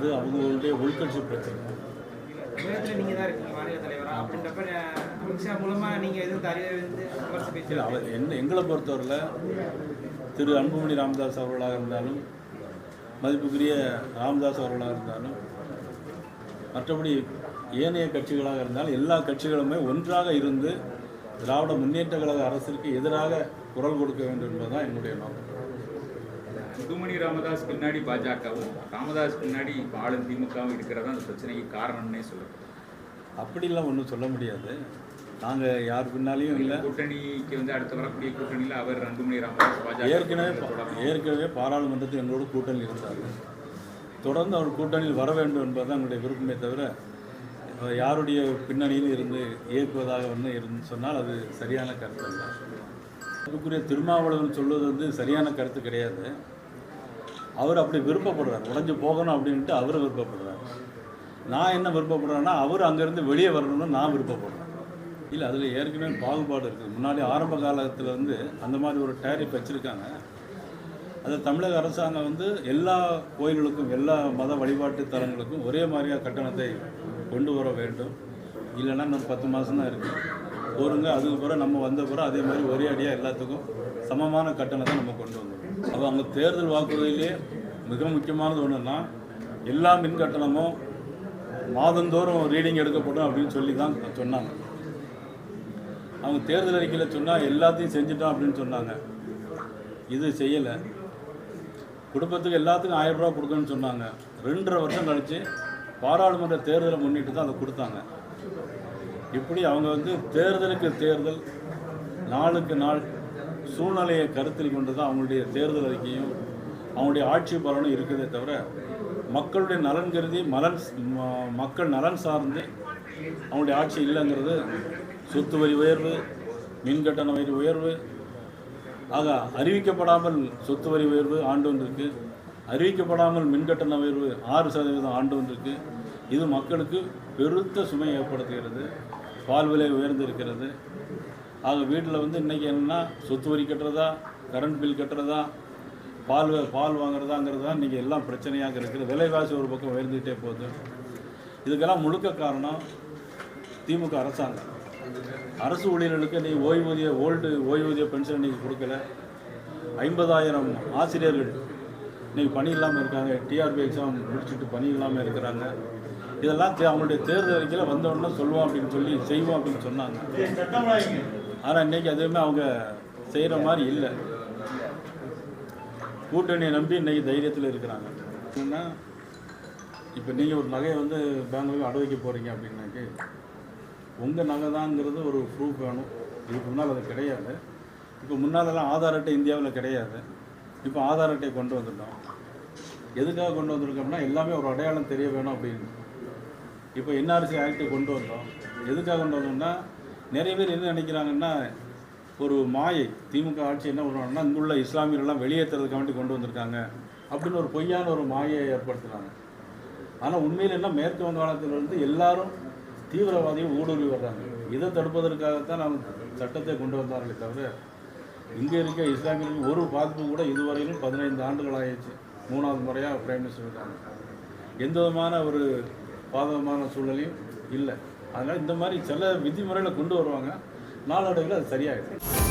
அது அவங்களுடைய உள்கட்சி பிரச்சனை. என்ன எங்களை பொறுத்தவரையில் திரு அன்புமணி ராமதாஸ் அவர்களாக இருந்தாலும் மதிப்புக்குரிய ராமதாஸ் அவர்களாக இருந்தாலும் மற்றபடி ஏனைய கட்சிகளாக இருந்தாலும் எல்லா கட்சிகளுமே ஒன்றாக இருந்து திராவிட முன்னேற்ற கழக அரசிற்கு எதிராக குரல் கொடுக்க வேண்டும் என்பதுதான் என்னுடைய நோக்கம். அன்புமணி ராமதாஸ் பின்னாடி பாஜகவும் ராமதாஸ் பின்னாடி இப்போ ஆளும் திமுகவும் இருக்கிறதா அந்த பிரச்சனைக்கு காரணம்னே சொல்லுது அப்படிலாம் ஒன்றும் சொல்ல முடியாது. நாங்கள் யார் பின்னாலையும் இல்லை. கூட்டணிக்கு வந்து அடுத்து வரக்கூடிய கூட்டணியில் அவர் அன்புமணி ராமதாஸ் பாஜக ஏற்கனவே ஏற்கனவே பாராளுமன்றத்தில் எங்களோட கூட்டணி இருந்தார் தொடர்ந்து அவர் கூட்டணியில் வர வேண்டும் என்பதுதான் எங்களுடைய விருப்பமே தவிர யாருடைய பின்னணியில் இருந்து இயக்குவதாக வந்து இருந்து சொன்னால் அது சரியான கருத்து அல்ல. அதுக்குரிய திருமாவளவன் சொல்வது வந்து சரியான கருத்து கிடையாது. அவர் அப்படி விருப்பப்படுறார். உடஞ்சி போகணும் அப்படின்ட்டு அவர் விருப்பப்படுறார். நான் என்ன விருப்பப்படுறேன்னா அவர் அங்கேருந்து வெளியே வரணும்னு நான் விருப்பப்படுறேன். இல்லை அதில் ஏற்கனவே பாகுபாடு இருக்குது முன்னாடி ஆரம்ப காலத்தில் வந்து அந்த மாதிரி ஒரு டேரிஃப் வச்சுருக்காங்க. அது தமிழக அரசாங்கம் வந்து எல்லா கோயில்களுக்கும் எல்லா மத வழிபாட்டு தலங்களுக்கும் ஒரே மாதிரியாக கட்டணத்தை கொண்டு வர வேண்டும். இல்லைன்னா இன்னும் பத்து மாதம் தான் இருக்குது போருங்க அதுக்கு பிறகு நம்ம வந்த பிறகு அதே மாதிரி ஒரே அடியாக எல்லாத்துக்கும் சமமான கட்டணத்தை நம்ம கொண்டு வந்துடும் அப்போ அவங்க தேர்தல் வாக்குறுதியிலே மிக முக்கியமானது ஒன்றுன்னா எல்லா மின் கட்டணமும் மாதந்தோறும் ரீடிங் எடுக்கப்படும் அப்படின்னு சொல்லி தான் சொன்னாங்க. அவங்க தேர்தல் அறிக்கையில் சொன்னால் எல்லாத்தையும் செஞ்சுட்டோம் அப்படின்னு சொன்னாங்க. இது செய்யலை. குடும்பத்துக்கு எல்லாத்துக்கும் ஆயிரம் ரூபா கொடுக்கணும்னு சொன்னாங்க. ரெண்டரை வருஷம் கழித்து பாராளுமன்ற தேர்தலை முன்னிட்டு தான் அதை கொடுத்தாங்க. இப்படி அவங்க வந்து தேர்தலுக்கு தேர்தல் நாளுக்கு நாள் சூழ்நிலையை கருத்தில் கொண்டு தான் அவங்களுடைய தேர்தல் அறிக்கையும் அவங்களுடைய ஆட்சி பலனும் இருக்குதே தவிர மக்களுடைய நலன் கருதி மலன் ம- மக்கள் நலன் சார்ந்து அவங்களுடைய ஆட்சி இல்லைங்கிறது சொத்து வரி உயர்வு மின் கட்டண வரி உயர்வு ஆக அறிவிக்கப்படாமல் சொத்து வரி உயர்வு ஆண்டு ஒன்றுக்கு அறிவிக்கப்படாமல் மின்கட்டண உயர்வு ஆறு சதவீதம் ஆண்டு ஒன்றுக்கு இது மக்களுக்கு பெருத்த சுமை ஏற்படுத்துகிறது. பால் விலை உயர்ந்து இருக்கிறது ஆக வீட்டில் வந்து இன்றைக்கி என்னென்னா சொத்து வரி கட்டுறதா கரண்ட் பில் கட்டுறதா பால் பால் வாங்குறதாங்கிறது தான் இன்றைக்கி எல்லாம் பிரச்சனையாக இருக்குது. விலைவாசி ஒரு பக்கம் உயர்ந்துகிட்டே போகுது. இதுக்கெல்லாம் முழுக்க காரணம் திமுக அரசாங்கம். அரசு ஊழியர்களுக்கு நீ ஓய்வூதிய ஓல்டு ஓய்வூதிய பென்ஷன் இன்னைக்கு கொடுக்கல. ஐம்பதாயிரம் ஆசிரியர்கள் இன்றைக்கி பணி இல்லாமல் இருக்காங்க. டிஆர்பி எக்ஸாம் முடிச்சுட்டு பணி இல்லாமல் இருக்கிறாங்க. இதெல்லாம் தே- அவங்களுடைய தேர்தல் அறிக்கையில் வந்த உடனே சொல்லுவோம் அப்படின்னு சொல்லி செய்வோம் அப்படின்னு சொன்னாங்க. ஆனால் இன்னைக்கு எதுவுமே அவங்க செய்கிற மாதிரி இல்லை. கூட்டணியை நம்பி இன்றைக்கி தைரியத்தில் இருக்கிறாங்க. என்னன்னா இப்போ நீங்கள் ஒரு நகையை வந்து பேங்க்ல அடை வைக்க போகிறீங்க அப்படின்னாக்கி உங்கள் நகை தாங்கிறது ஒரு ப்ரூஃப் வேணும். இதுக்கு முன்னால் அது கிடையாது. இப்போ முன்னாலெல்லாம் ஆதார் அட்டை இந்தியாவில் கிடையாது. இப்போ ஆதார் அட்டை கொண்டு வந்துட்டோம். எதுக்காக கொண்டு வந்திருக்கோம்னா எல்லாமே ஒரு அடையாளம் தெரிய வேணும் அப்படின்னு. இப்போ என்ஆர்சி ஆக்டை கொண்டு வந்தோம். எதுக்காக கொண்டு வந்தோம்னா நிறைய பேர் என்ன நினைக்கிறாங்கன்னா ஒரு மாயை திமுக ஆட்சி என்ன பண்ணுவாங்கன்னா இங்குள்ள இஸ்லாமியர்கள்லாம் வெளியேற்றுறதுக்காண்டி கொண்டு வந்திருக்காங்க அப்படின்னு ஒரு பொய்யான ஒரு மாயை ஏற்படுத்துகிறாங்க ஆனால் உண்மையில் என்ன மேற்கு வங்காளத்திலிருந்து எல்லாரும் தீவிரவாதிகள் ஊடுருவி வர்றாங்க. இதை தடுப்பதற்காகத்தான் நாம் சட்டத்தை கொண்டு வந்தார்களே தவிர இங்கே இருக்க இஸ்லாமியர்களுக்கு ஒரு பாதிப்பு கூட இதுவரையிலும் பதினைந்து ஆண்டுகள் ஆயிடுச்சு. மூணாவது முறையாக பிரைம் மினிஸ்டர் இருக்காங்க. எந்த விதமான ஒரு பாதகமான சூழலையும் இல்லை. அதனால் இந்த மாதிரி சில விதிமுறைகளை கொண்டு வருவாங்க. நாளடைவில் அது சரியாகிடுது